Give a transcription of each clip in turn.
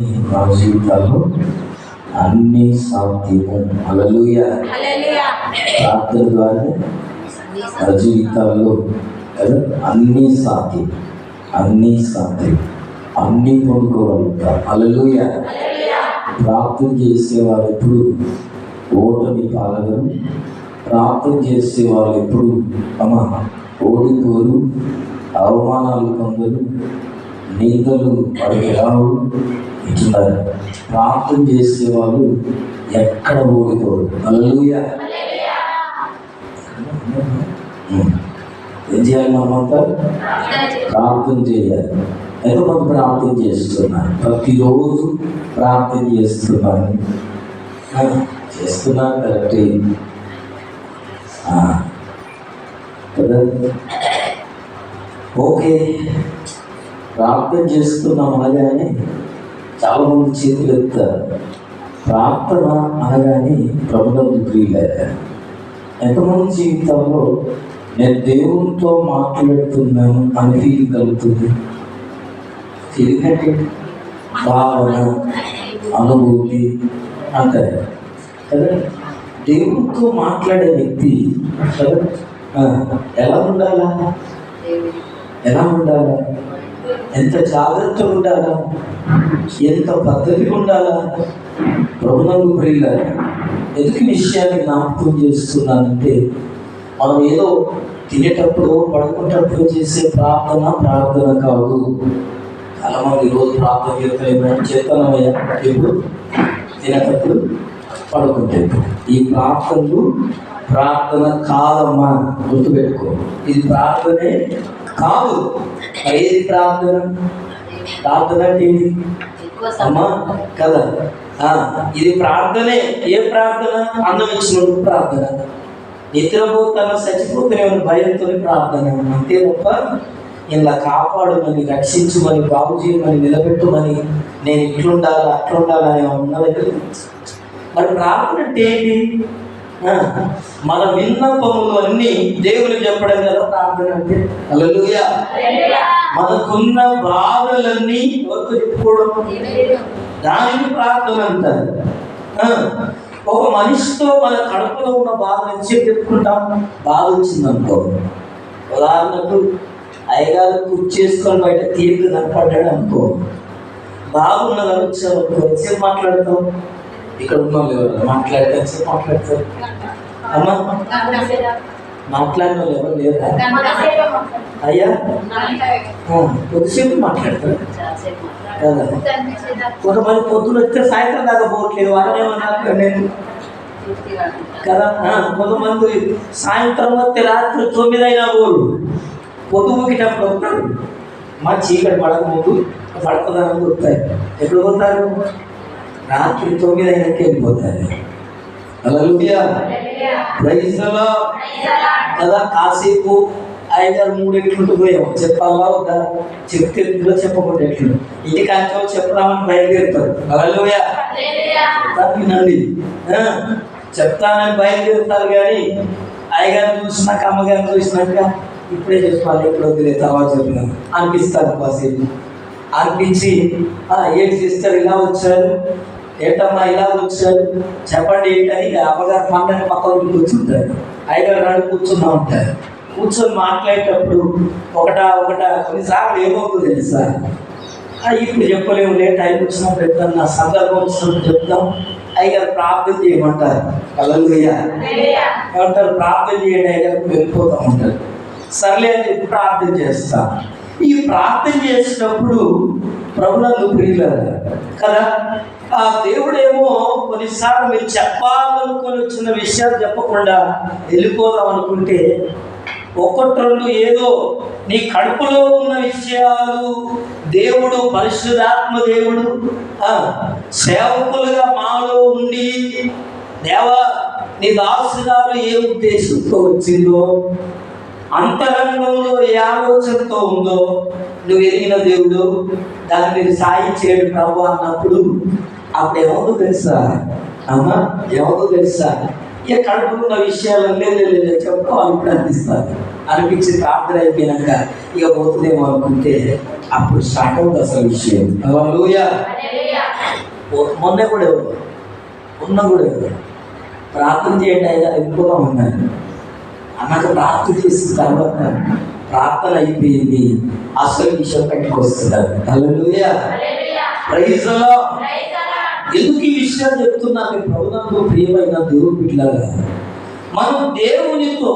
మా జీవితాల్లో అన్ని సాధ్యము అలలుయ ప్రార్థన ద్వారా మా జీవితాల్లో కదా అన్ని సాధ్యం అన్ని సాధ్యం అన్ని పొందుకోగలుగుతాం అలలుయ ప్రార్థన చేసేవారు ఎప్పుడు? ఓటమి పాలగరు ప్రార్థన చేసేవారు ఎప్పుడు? అమ్మ ఓడిపోరు. అవమానాలు పొందరు. నిందలు వాడికి రావు. ఇట్లున్నారు ప్రార్థన చేసేవాళ్ళు ఎక్కడ ఓడిపోరు అలలుయ ఏం చేయాలి మనమంతా ప్రార్థన చేయాలి. ఎంతమంది ప్రార్థన చేస్తున్నారు. ప్రతిరోజు ప్రార్థన చేస్తున్నాను చేస్తున్నాను కరెక్టే. కదా? ఓకే. ప్రార్థన చేస్తున్నాం అనగానే చాలా మంది చేతులు ఎత్తారు ప్రార్థన అనగానే ప్రభుత్వం ప్రియులయ్యారు. ఎంతమంది జీవితంలో నేను దేవునితో మాట్లాడుతున్నాను అని ఫీల్ కలుగుతుంది? అంటే భావన అనుభూతి అంటారు. కదా? దేవునితో మాట్లాడే వ్యక్తి ఎలా ఉండాలా? ఎలా ఉండాలా? ఎంత జాగ్రత్తగా ఉండాలా? ఎంత పద్ధతిగా ఉండాలా? ప్రభుత్వం ప్రియుల ఎందుకు విషయాన్ని జ్ఞాపకం చేస్తున్నానంటే మనం ఏదో తినేటప్పుడు పడుకునేటప్పుడు చేసే ప్రార్థన ప్రార్థన కాదు. చాలా మంది రోజు ప్రార్థన చేస్తామో చేస్తానయ్యా ఎప్పుడు? తినేటప్పుడు పడుకుంటే ఈ ప్రార్థనలు ప్రార్థన కాదమ్మా గుర్తుపెట్టుకో. ఇది ప్రార్థనే కాదు. ఏది ప్రార్థన? ప్రార్థన అంటే ఏంటి అమ్మా కదా. ఇది ప్రార్థనే. ఏ ప్రార్థన? అన్నం ఇచ్చినప్పుడు ప్రార్థన. నిద్రపోతాను చచ్చిపోతానేమని భయంతో ప్రార్థన. అంతే తప్ప ఇలా కాపాడమని రక్షించమని బాగు చేయమని నిలబెట్టమని నేను ఇట్లుండాలి అట్లుండాలి అని ఉన్నది. మరి ప్రార్థన అంటే ఏంటి? మన విన్నపములు అన్నీ దేవునికి చెప్పడం కదా ప్రార్థన అంటే. మనకున్న బాధలన్నీ చెప్పుకోవడం? దానికి ప్రార్థన అంటారు. ఒక మనిషితో మన కడుపులో ఉన్న బాధ నుంచి చెప్పుకుంటాం. బాధ వచ్చింది అనుకో ఉదాహరణకు అయ్యగారు కుర్చీ చేసుకొని బయట తీరిక కనపడ్డాడు అనుకో బాగున్నది అనుకో వచ్చి మాట్లాడతాం ఇక్కడ ఉన్న వాళ్ళు ఎవరు? మాట్లాడితే మాట్లాడతారు. అమ్మా మాట్లాడిన వాళ్ళు ఎవరు లేరా? అయ్యా? కొద్దిసేపు మాట్లాడతారు. కదా? కొంతమంది పొద్దున వస్తే సాయంత్రం దాకా పోవట్లేదు వాళ్ళేమన్నారు నేను. కదా? కొంతమంది సాయంత్రం వస్తే రాత్రి తొమ్మిది అయినా పోరు పొద్దుకినప్పుడు వస్తారు. మా చీకటి పడకముందు పడకదానికి వస్తాయి ఎప్పుడు పోతారు? రాత్రి తొమ్మిది అయినాక వెళ్ళిపోతారు. లార్డ్. కదా కాసేపు ఐదారు మూడు ఎట్లుంటూ పోయాం చెప్పాలా వద్దా? చెప్తే ఎట్లుందో చెప్పకుండా ఎట్లు ఇంటికి అంచో చెప్పరామని బయలుదేరుతారు. అలలోయ వినండి చెప్తానని బయలుదేరుతారు కానీ అయ్యగారిని చూసినాక అమ్మగారిని చూసినాక ఇప్పుడే చెప్పాలి ఇప్పుడు వద్దులే తర్వాత చెప్పినాను అనిపిస్తారు కాసేపు. అనిపించి "ఆ, ఏంటి సిస్టర్ ఇలా వచ్చారు ఏంటమ్మా ఇలా వచ్చారు చెప్పండి ఏంటని అమ్మగారు పండని పక్కన కూర్చుంటారు. అయ్యగారు నాడు కూర్చున్నా ఉంటారు. కూర్చొని మాట్లాడేటప్పుడు ఒకటా ఒకటా కొన్నిసార్లు ఏమవుతుందో తెలుసా? "ఆ, ఇప్పుడు చెప్పలేము లే టైం వచ్చినప్పుడు ఎప్పుడన్నా నా సందర్భం వచ్చినప్పుడు చెప్తాం. అయ్యగారు ప్రార్థన చేయమంటారు. కలలు ఏమంటారు? ప్రార్థన చేయండి అయ్యగారు వెళ్ళిపోతా ఉంటారు సర్లే అని చెప్పి ప్రార్థన చేస్తా ఈ ప్రార్థన చేసినప్పుడు ప్రభులందు ప్రియులారా కదా? ఆ దేవుడేమో కొన్నిసార్లు మీరు చెప్పాలనుకొని వచ్చిన విషయాలు చెప్పకుండా వెళ్ళిపోదాం అనుకుంటే ఒకటి రెండు ఏదో నీ కడుపులో ఉన్న విషయాలు దేవుడు పరిశుధాత్మ దేవుడు సేవకులుగా మాలో ఉండి దేవా నీ దాసురాలు ఏ ఉద్దేశంతో వచ్చిందో అంతరంగంలో ఏ ఆలోచనతో ఉందో నువ్వు ఎరిగిన దేవుడు దాన్ని మీరు సాయం చేయడు ప్రభు అన్నప్పుడు అప్పుడు ఏమవుతుందో తెలుసా? అమ్మా ఏమవుతుందో తెలుసా? ఇక కడుపులో ఉన్న విషయాలు లేదు లేదు చెప్పు వాళ్ళు ఇప్పుడు అనిపిస్తారు అనిపించి ప్రార్థన అయిపోయినాక ఇక పోతుందేమో అనుకుంటే అప్పుడు స్టార్ట్ అవుతుంది అసలు విషయం. మొన్న కూడా ఎవరు? మొన్న కూడా ఎవరు? ప్రార్థన చేయండి అయ్యా వెళ్ళిపోదాం అన్నాను అన్నాక ప్రార్థన చేసిన తర్వాత ప్రార్థన అయిపోయింది. అసలు విషయం బయటకు వస్తున్నారు. ఎందుకు ఈ విషయం చెప్తున్నాను ప్రభుత్వంలో ప్రియమైన దేవుడు బిడ్డలాగా మనం దేవునితో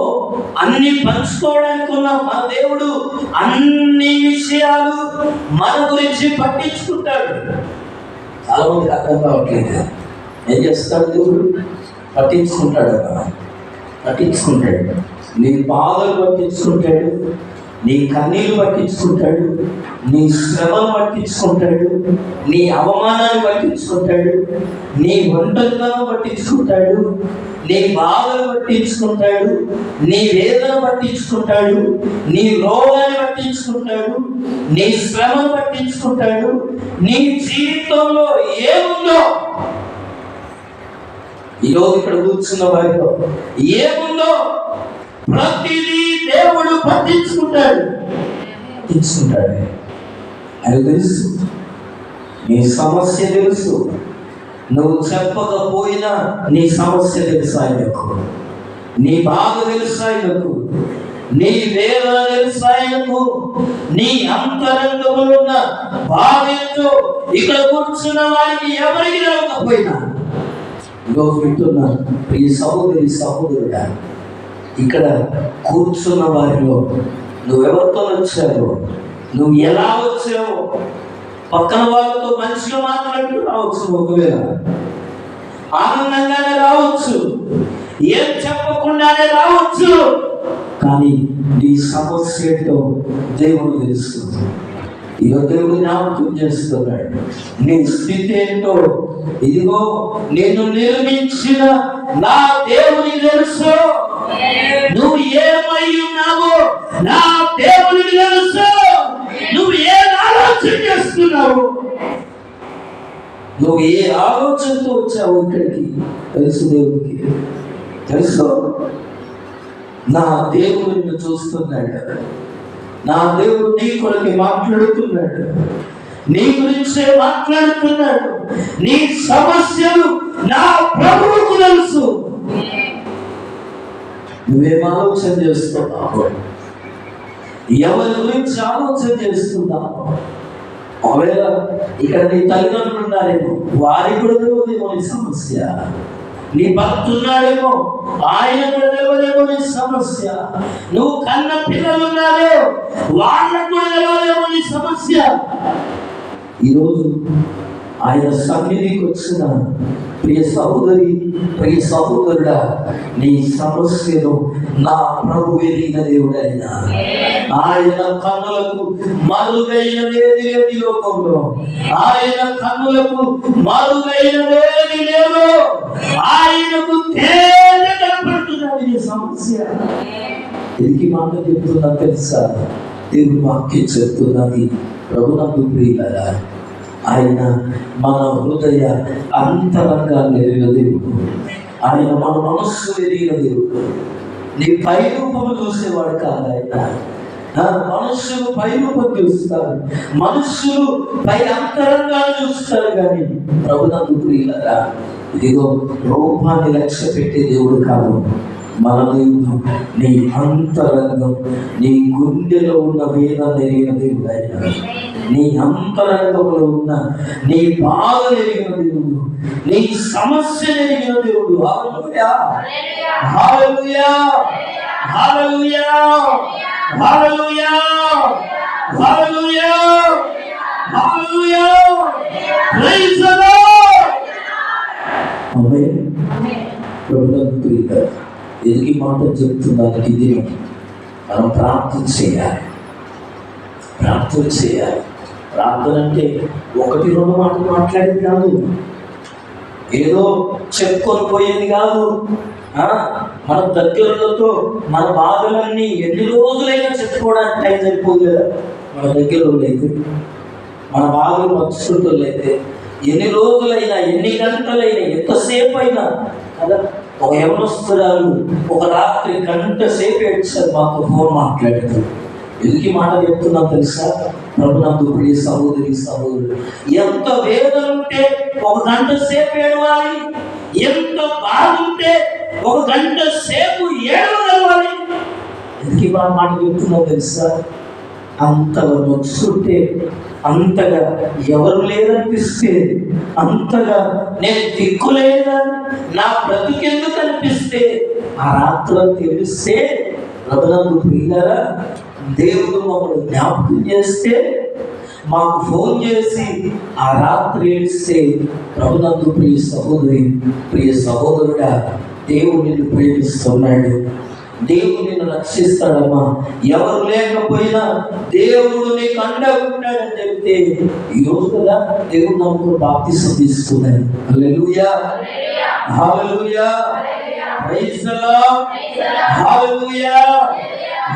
అన్ని పంచుకోవడానికి ఉన్న మన దేవుడు అన్ని విషయాలు మన గురించి పట్టించుకుంటాడు. చాలా మందికి అర్థం కావట్లేదు. ఏం చేస్తాడు దేవుడు? పట్టించుకుంటాడు కదా పట్టించుకుంటాడు. నీ బాధలు పట్టించుకుంటాడు నీ కన్నీళ్ళు పట్టించుకుంటాడు నీ శ్రమను పట్టించుకుంటాడు నీ అవమానాన్ని పట్టించుకుంటాడు నీ ఒంటరితనం పట్టించుకుంటాడు నీ బాధలు పట్టించుకుంటాడు నీ వేదన పట్టించుకుంటాడు నీ రోగాన్ని పట్టించుకుంటాడు నీ శ్రమను పట్టించుకుంటాడు నీ జీవితంలో ఏముందో ఈరోజు ఇక్కడ కూర్చున్న వారిలో ఏముందో ప్రతిదీ దేవుడు పట్టించుకుంటాడు. పట్టించుకుంటాడు. అది తెలుసు. నీ సమస్య తెలుసు. నువ్వు చెప్పకపోయినా నీ సమస్య తెలుసు ఆయనకు? నీ బాధ తెలుసు ఆయనకు? నీ వేదన తెలుసు ఆయనకు? నీ అంతరంగంలో ఉన్న బాధ ఏంటో ఇక్కడ కూర్చున్న వారికి ఎవరికి రాకపోయినా ఈరోజు వింటున్నాను ఈ సహోదరి సహోదరుడ ఇక్కడ కూర్చున్న వారిలో నువ్వెవరితో వచ్చావో నువ్వు ఎలా వచ్చావో పక్కన వాళ్ళతో మంచిగా మాట్లాడుతూ రావచ్చు ఒకవేళ. ఆనందంగానే రావచ్చు ఏం చెప్పకుండానే రావచ్చు. కానీ నీ సమస్య ఏంటో దేవుడు తెలుస్తుంది. ఇదో దేవుడు జ్ఞాపకం చేస్తున్నాడు. నీ స్థితి ఏంటో? ఇదిగో నేను నిర్మించిన నా దేవుని తెలుసు? నువ్వు ఏమై ఉన్నావో నా దేవుని తెలుసు? నువ్వు ఏ ఆలోచన చేస్తున్నావు? నువ్వు ఏ ఆలోచనతో వచ్చావు ఇక్కడికి? తెలుసు దేవుడికి తెలుసు? నా దేవుడు నిన్ను చూస్తున్నాడు. నా దేవుడు నీ కొరకు మాట్లాడుతున్నాడు. నీ గురించే మాట్లాడుతున్నాడు. నీ సమస్యలు నా ప్రభువుకు తెలుసు. నువ్వేం ఆలోచన చేస్తున్నావు. ఎవరి గురించి ఆలోచన చేస్తున్నావు? ఒకవేళ ఇక్కడ నీ తల్లిదండ్రులు ఉన్నారేమో వారి కూడా తెలియదేమో నీ సమస్య. నీ భక్తున్నాడేమో ఆయన కూడా తెలియదేమో నీ సమస్య. నువ్వు కన్న పిల్లలు ఉన్నారే వాళ్ళకు కూడా తెలియదేమో నీ సమస్య. ఈరోజు ఆయన సన్నిధికి వచ్చిన ప్రియ సహోదరి ప్రియ సహోదరుడా నీ సమస్యను నా ప్రభు ఎరిగిన దేవుడైన ఆయన కన్నులకు మరుగైనదేది లేదు లోకంలో ఆయన కన్నులకు మరుగైనదేది లేదు ఆయనకు తేజ కనపడుతున్నది నీ సమస్య. ఎదిగి మాట చెప్తున్నా తెలుసా? దేవుడు వాక్యం చెప్తున్నది ప్రభు నాకు ప్రియులరా ఆయన మన హృదయ అంతరంగాన్ని ఎరిగిన దేవుడు. ఆయన మన మనస్సు ఎరిగిన దేవుడు. నీ పై రూపము చూసేవాడు కాదు ఆయన. మనుషులు పై రూపం చూస్తారు మనుషులు పై అంతరంగాన్ని చూస్తారు కానీ ప్రభునందు ప్రియులరా ఇదిగో రూపాన్ని లక్ష్య పెట్టే దేవుడు కాదు. మన దేవుడు నీ అంతరంగం నీ గుండెలో ఉన్న వేదన ఎరిగిన దేవుడు ఆయన. నీ అంతరంగంలో ఉన్న నీ బాధ ఎరిగిన దేవుడు నీ సమస్య ఎరిగిన దేవుడు hallelujah hallelujah hallelujah hallelujah hallelujah hallelujah praise the lord amen ప్రభుత్వం ఎదిగి మాట చెప్తున్నాను ఇది మనం ప్రార్థన చేయాలి ప్రార్థన చేయాలి ప్రార్థన అంటే ఒకటి రెండు మాటలు మాట్లాడేది కాదు. ఏదో చెప్పుకొని పోయేది కాదు మన దగ్గరలతో మన బాధలన్నీ ఎన్ని రోజులైనా చెప్పుకోవడానికి టైం సరిపోదు కదా. మన దగ్గరలో అయితే మన బాధలు మర్చుకుంటూ అయితే ఎన్ని రోజులైనా ఎన్ని గంటలైనా ఎంతసేపు అయినా కదా? ఒక యవనస్తురాలు ఒక రాత్రి గంట సేపు ఏడ్చారు మాతో ఫోన్ మాట్లాడుతారు ఎందుకు మాట చెప్తున్నా తెలుసా? ప్రభునందు ప్రియ సహోదరి సహోదరుడు. ఎంత వేదన ఉంటే ఒక గంట సేపు ఏడవాలి. ఎంత బాగుంటే ఒక గంట సేపు ఏడవగలవాలి. ఎందుకు ఈ మాట చెప్తున్నావు తెలుసా? అంతగా నొచ్చుకుంటే అంతగా ఎవరు లేదనిపిస్తే అంతగా నేను దిక్కులేదా నా బ్రతికెందుకు అనిపిస్తే? ఆ రాత్రి తెలిస్తే ప్రభునందు దేవుడు మమ్మల్ని జ్ఞాపకం చేస్తే మాకు ఫోన్ చేసి ఆ రాత్రి ఏడిస్తే ప్రభునందు ప్రియ సహోదరి ప్రియ సహోదరుడా దేవుడు నిన్ను ప్రేమిస్తున్నాడు. దేవుడు నిన్ను రక్షిస్తాడమ్మా. ఎవరు లేకపోయినా దేవుడు నీకు అండగా ఉంటాడని చెప్తే ఈ రోజు కదా దేవుడు నమ్ముకు బాప్తిసం తీసుకున్నాడు. Hallelujah. Hallelujah. Praise the lord hallelujah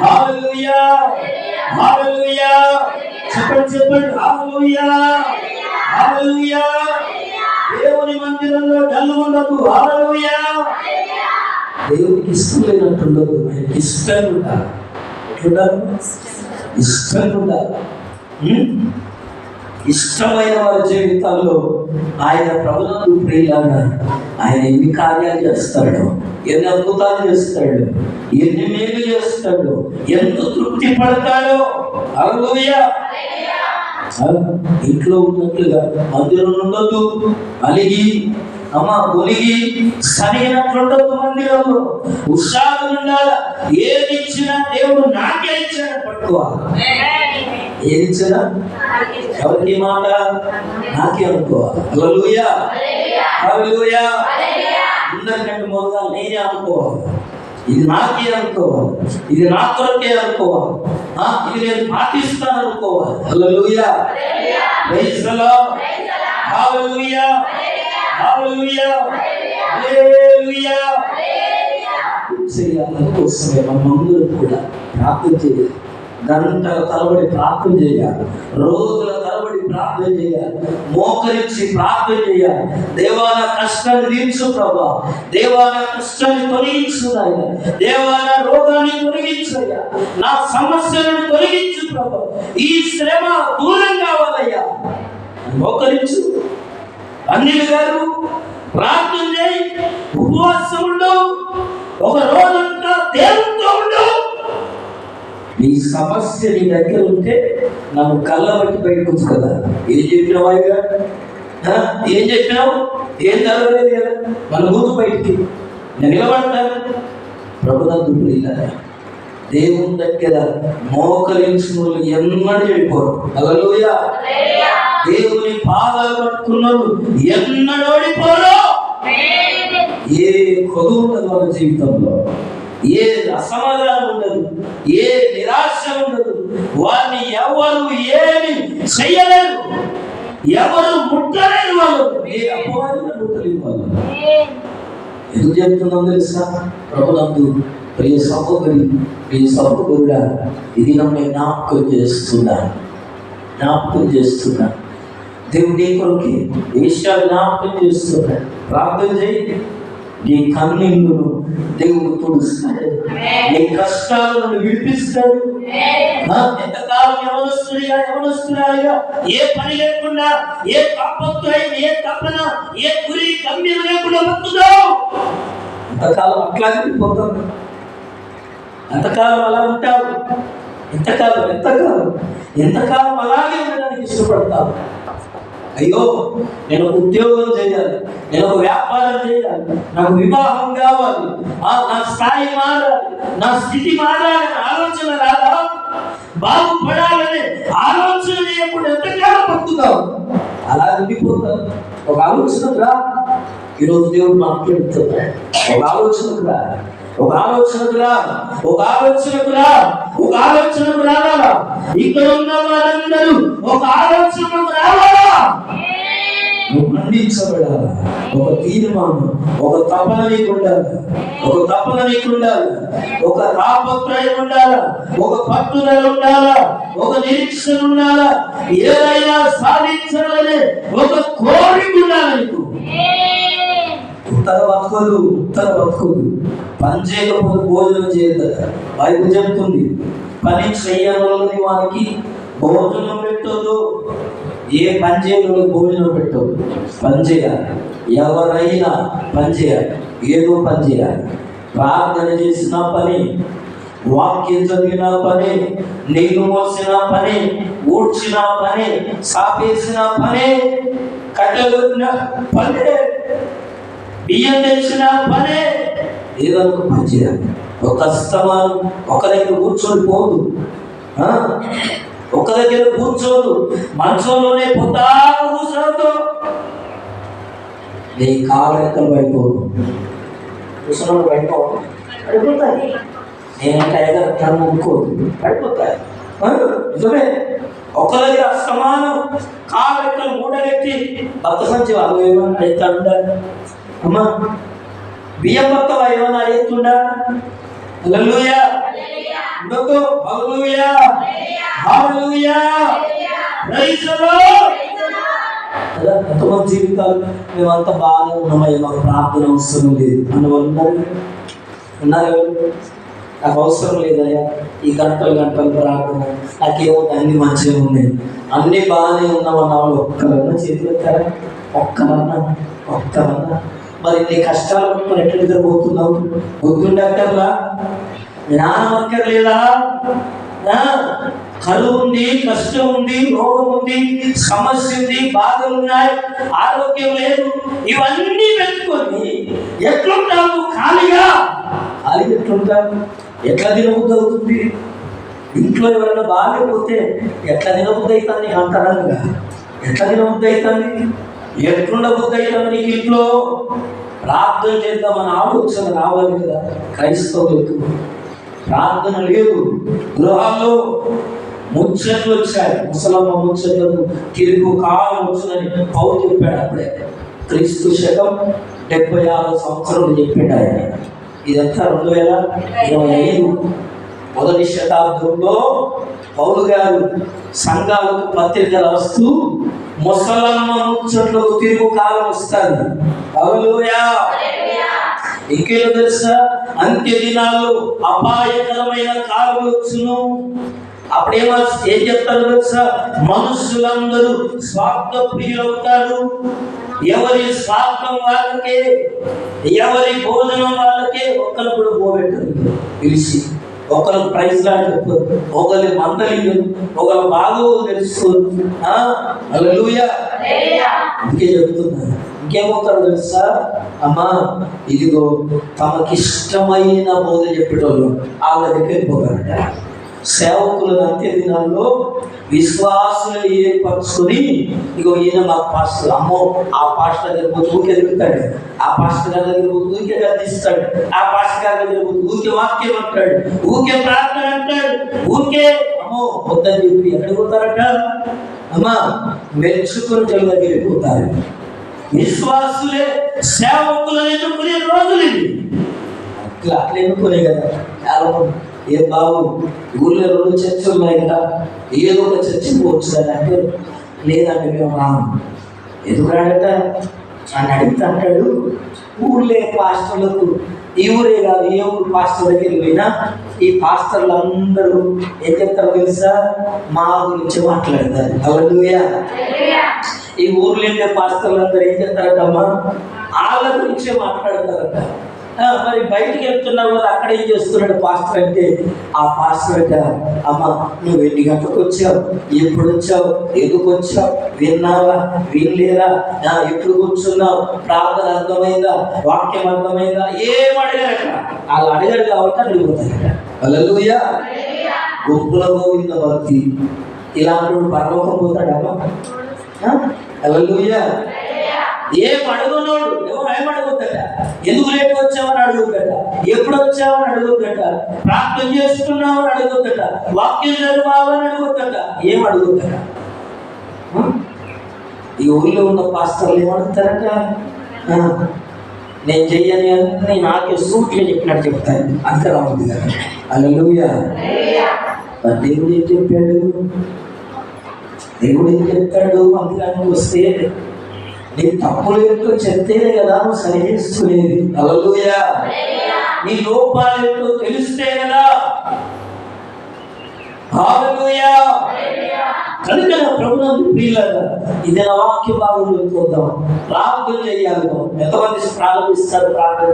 hallelujah hallelujah చెప్పండి చెప్పండి హల్లెలూయా హల్లెలూయా దేవుని మందిరంలో డల్లు ఉండదు హల్లెలూయా దేవునికి ఇష్టం లేనట్టు ఉండదు ఆయనకి ఇష్టంగా ఉండాలి ఎట్లుండాలి? ఇష్టంగా ఉండాలి? ఇష్టమైన వారి జీవితాల్లో ఆయన ప్రభుత్వ ప్రియులాగా ఆయన ఎన్ని కార్యాలు చేస్తాడు. ఎన్ని అద్భుతాలు చేస్తాడు? ఎన్ని మేలు చేస్తాడు? ఎంత తృప్తి పడతాడో? అలలుయా ఇంట్లో ఉన్నట్లుగా మందిరం ఉండదు అలిగి అమ్మ కొలిగి సరైనట్లుండదు మందిరంలో. ఉత్సాహం ఉండాలి? ఏది ఇచ్చినా దేవుడు నాకే ఇచ్చాడు పట్టుకోవాలి ఏది ఇచ్చినా? ఎవరికి మాట? నాకే అనుకోవాలి హల్లెలూయా హల్లెలూయా అందరికంటే మొదలుగా నేనే అనుకోవాలి ఇది నాకే అనుకోవాలి ఇది నా కొరకే అనుకోవాలి ఇది నేను పాటిస్తాను అనుకోవాలి హల్లెలూయా. ప్రైజ్ లార్డ్ హల్లెలూయా హల్లెలూయా హల్లెలూయా చేయాలని కోసమే కూడా ప్రార్థన చేయాలి గంటల తలబడి ప్రార్థన చేయాలి రోజుల ప్రార్థన చేయాలి. మోకరించి ప్రార్థన చేయాలి. దేవాల కష్టాన్ని తీర్చు ప్రభా. దేవాల కష్టాన్ని తొలగించు నాయన. దేవాల రోగాన్ని తొలగించయ్యా నా సమస్యలను తొలగించు ప్రభా. ఈ శ్రమ దూరం కావాలయ్యా. మోకరించు అన్నిలు గారు ప్రార్థన చేయి. ఉపవాసం ఉండు. ఒక రోజంతా దేవునితో ఉండు. నీ సమస్య నీ దగ్గర ఉంటే నన్ను కళ్ళ బట్టి బయటకు వచ్చు కదా. ఏం చెప్పినావు అయ్యా ఆ? ఏం చెప్పినావు? ఏం జరగలేదు కదా. మన ముందు బయటికి. నేను నిలబడతాను. ప్రభుత్వం ప్రియులారా దేవుని దగ్గర మోకరించిన వాళ్ళు ఎన్నడూ వెళ్ళిపోరు హల్లెలూయా. దేవుని పాదాలు పట్టుకున్నారు ఎన్నడూ ఓడిపోరు. ఏ కొదువు ఉండదు వాళ్ళ జీవితంలో ఏ అసమాధానం ఉండదు ఏ నిరాశ ఉండదు. వారిని ఎవరు ఏమి చెయ్యలేరు. ఎవరు ముట్టలేని వాళ్ళు. ఏ అపవాదం ముట్టలేరు వాళ్ళు. ఎందుకు చెప్తున్నాం తెలుసా? ప్రభునందు ప్రియ సహోదరి ప్రియ సహోదరుడా ఇది నమ్మే జ్ఞాపకం చేస్తున్నా. జ్ఞాపకం చేస్తున్నా. దేవుడి నీ కొరకు విషయాలు జ్ఞాపకం చేస్తున్నా. ప్రార్థన చేయండి నీ కన్నీళ్ళను దేవుడు తుడుస్తాడు. నీ కష్టాలను విడిపిస్తాడు. ఎంతకాలం యవనస్తుడిగా యవనస్తురాలిగా ఏ పని లేకుండా ఏ తప్పత్తు అయిన ఏ తప్పన ఏ గురి గమ్యం లేకుండా బతుకుతావు? ఎంతకాలం అట్లాగే పోతావు? ఎంతకాలం అలా ఉంటావు? ఎంతకాలం ఎంతకాలం? ఎంతకాలం అలాగే ఉండడానికి ఇష్టపడతావు? అయ్యో నేను ఉద్యోగం చేయాలి. నేను ఒక వ్యాపారం చేయాలి. నాకు వివాహం కావాలి. నా స్థాయి మారాలి. నా స్థితి మారాలి ఆలోచన రాదా? బాగుపడాలని ఆలోచన చేయకుండా ఎంతకాలం బతుకుతావు? అలా ఉండిపోతాను ఒక ఆలోచన రా. ఈరోజు దేవుడు మాట్లాడుతున్నాడు ఒక ఆలోచనకు రా. ఒక ఆలోచనకు రా. ఒక ఆలోచనకు రా. ఒక ఆలోచనకు రావాలా? ఇక్కడ ఉన్న వారందరూ ఒక ఆలోచనకు రావాలా? నువ్వు ఖండించబడాలి ఒక తీర్మానం ఒక తపన నీకు ఉండాలి ఒక తపన నీకు ఉండాలి ఒక తాపత్రయం ఉండాలా. ఒక పట్టుదల ఉండాలా. ఒక నిరీక్షణ ఉండాలా. ఏదైనా సాధించాలనే ఒక కోరిక ఉండాలి నీకు. ఉత్తర బతకదు ఉత్తర బతకదు పని చేయకపోతే భోజనం చేయదు బైబిల్ చెప్తుంది పని చెయ్యని వానికి భోజనం పెట్టదు ఏ పని భూమిలో భోజనం పెట్టదు పని చేయాలి ఎవరైనా పని చేయాలి ఏదో పని చేయాలి ప్రార్థన చేసిన పని వాక్యం చదివిన పని నీళ్ళు మోసిన పని ఊడ్చిన పని సాపేసిన పని కట్టెలున్న పని బియ్యం తెచ్చిన పని ఏదో ఒక పని చేయాలి ఒక కష్టమాను ఒక దగ్గర కూర్చొని పోదు. ఒక దగ్గర కూర్చోదు మంచంలోనే పొద్దా కూర్చోదు. నీ కాలెక్కలు పడిపోదు. కూర్చున్నాడు పడిపో పడిపోతాయి. నేను టైగర్ అట్లా ముక్కోదు పడిపోతాయి. నిజమే. ఒక దగ్గర సమానం కాలెక్కలు మూడగెత్తి భక్త సంచి వాళ్ళు ఏమన్నా అడుగుతాడు అమ్మా బియ్యం పక్కవ ఏమన్నా అడుగుతుండా? Hallelujah. Hallelujah. Hallelujah. Praise the lord ఎంతమంది జీవితాలు మేమంతా బాగానే ఉన్నామయ్యా. మాకు ప్రార్థన అవసరం లేదు. అని వాళ్ళు ఉన్నారు ఉన్నారు? నాకు అవసరం లేదయ్యా. ఈ గంటలు గంటలు ప్రార్థన. నాకేమో అన్ని మంచిగా ఉన్నాయి అన్ని బాగానే ఉన్నామన్న వాళ్ళు ఒక్కరన్నా చేతులు ఎత్తారా? ఒక్కరన్నా? ఒక్కరన్నా? మరి నీ కష్టాలు పట్టుకొని ఎట్లా నిద్రపోతున్నావు? బుద్ధుండక్కర్లా జ్ఞానం అక్కర్లేదా కరువు ఉంది కష్టం ఉంది రోగం ఉంది సమస్య ఉంది బాధలు ఉన్నాయి ఆరోగ్యం లేదు. ఇవన్నీ పెట్టుకొని ఎట్లుంటావు ఖాళీగా? ఖాళీ ఎట్లుంటావు? ఎట్లా తినబుద్ధి అవుతుంది? ఇంట్లో ఎవరైనా బాగాలేకపోతే ఎట్లా తినబుద్ధి అవుతుంది? నీకు అంతరంగా ఎట్లా తినబుద్ధి అవుతుంది? ఎట్లుండ బుద్ధి అవుతుంది నీకు ఇంట్లో? ప్రార్థన చేద్దామని ఆలోచన రావాలి కదా. క్రైస్తవులకు ప్రార్థన లేదు. గృహాల్లో ముచ్చట్లు వచ్చాయి. ముసలమ్మ ముచ్చట్లకు తిరుగు కాలం వచ్చునని పౌరు చెప్పాడు అప్పుడే. క్రీస్తు శకం డెబ్బై ఆరు సంవత్సరాలు చెప్పాడు ఆయన. ఇదంతా రెండు వేల ఇరవై ఐదు మొదటి శతాబ్దంలో పౌరు గారు సంఘాలకు పత్రిక వస్తూ ముసలమ్మ ముచ్చట్లకు తిరుగు కాలం వస్తుంది హల్లెలూయా! ఇంకేదో తెలుసా? అంత్య దినాల్లో అపాయకరమైన కాలం వచ్చును. అప్పుడేమో ఏం చెప్తారు తెలుసా? మనుషులందరూ స్వార్థ ప్రియులవుతారు ఎవరి స్వార్థం వాళ్ళకే ఎవరి భోజనం వాళ్ళకే ఒక్కరు కూడా పోబెట్టరు. పిలిచి ఒకరు ప్రైజ్ లాంటి ఒకరి మందలి ఒకరు బాగో తెలుసుకోరు అందుకే చెప్తున్నాను ఇంకేమవుతాడు తెలుసా? అమ్మా ఇదిగో తమకిష్టమైన బోధ చెప్పేటోళ్ళు వాళ్ళ దగ్గర వెళ్ళిపోతారట సేవకుల అంత్య దినాల్లో విశ్వాసులు ఏర్పరచుకొని ఇగో ఈయన మా పాస్టర్ అమ్మో ఆ పాస్టర్ దగ్గర పోతే ఊరికే ఎదుగుతాడు ఆ పాస్టర్ గారి దగ్గర పోతే ఊరికే గర్దిస్తాడు ఆ పాస్టర్ గారి దగ్గర పోతే ఊరికే వాక్యం అంటాడు. ఊరికే ప్రార్థన అంటాడు. ఊరికే అమ్మో వద్దని చెప్పి ఎక్కడ పోతారట? అమ్మా మెచ్చుకుని దగ్గరికి పోతారు. విశ్వాసులే సేవకులను ఎన్నుకునే రోజులు ఇవి అట్లా అట్లా ఎన్నుకునే కదా. చాలా మంది ఏ బాబు ఊళ్ళో రెండు చర్చలు ఉన్నాయి కదా. ఏదో ఒక చర్చి పోవచ్చు కదా అంటే లేదండి మేము రాము. ఎందుకు రాడట? అని అడిగితే అంటాడు ఊళ్ళే పాస్టర్లకు ఈ ఊరే కాదు ఏ ఊరు పాస్టర్ దగ్గరికి పోయినా ఈ పాస్టర్లు అందరూ ఏం చెప్తారో తెలుసా? మా గురించి మాట్లాడతారు. హల్లెలూయా. ఈ ఊర్లో ఉండే పాస్టర్లు అందరూ ఏం చేస్తారటమ్మా వాళ్ళ గురించే మాట్లాడతారట. మరి బయటికి వెళ్తున్నావు కదా అక్కడ ఏం చేస్తున్నాడు? పాస్టర్ అంటే ఆ పాస్టర్ అంట అమ్మ నువ్వు ఎన్ని గంటలకు వచ్చావు? ఎప్పుడు వచ్చావు? ఎందుకు వచ్చావు? విన్నావా? వినలేదా? ఎప్పుడు కూర్చున్నావు? ప్రార్థన అర్థమైందా? వాక్యం అర్థమైందా? ఏం అడిగారట వాళ్ళు అడిగారు కాబట్టి అడిగిపోతారు హల్లెలూయా! గుంపుల గోవింద భక్తి. ఇలాంటి పరలోకం పోతాడమ్మా హల్లెలూయా! ఏం అడుగున్నాడు ఏం అడుగుతాడ ఎందుకు లేట్ వచ్చావని అడుగుతాడ ఎప్పుడు వచ్చావని అడుగుతాడ ప్రార్థన చేస్తున్నావని అడుగుతాడ వాక్యం చదివావని అడుగుతాడ ఏం అడుగుతాడ ఈ ఊళ్ళో ఉన్న పాస్టర్లు ఏమడుగుతారట? నేను చెయ్యని అని నాకే సూట్లో చెప్పినట్టు చెప్తాను అంతలా ఉంది కదా. అల్లెలుయా దేవుడు ఏం చెప్పాడు? దేవుడు ఏం చెప్తాడు? మందిరానికి వస్తే నీ తప్పులు ఏంటో చెప్తేనే కదా నువ్వు సరి చేసుకునేది అలలుయా నీ లోపాలు ఏంటో తెలిస్తే కదా. హల్లెలూయా. కనుక నా ప్రభునందు ప్రియులారా ఇది నా వాక్య భాగంలో చూద్దాం ప్రార్థన చేయాలి. ఎంతమంది ప్రారంభిస్తారు ప్రార్థన.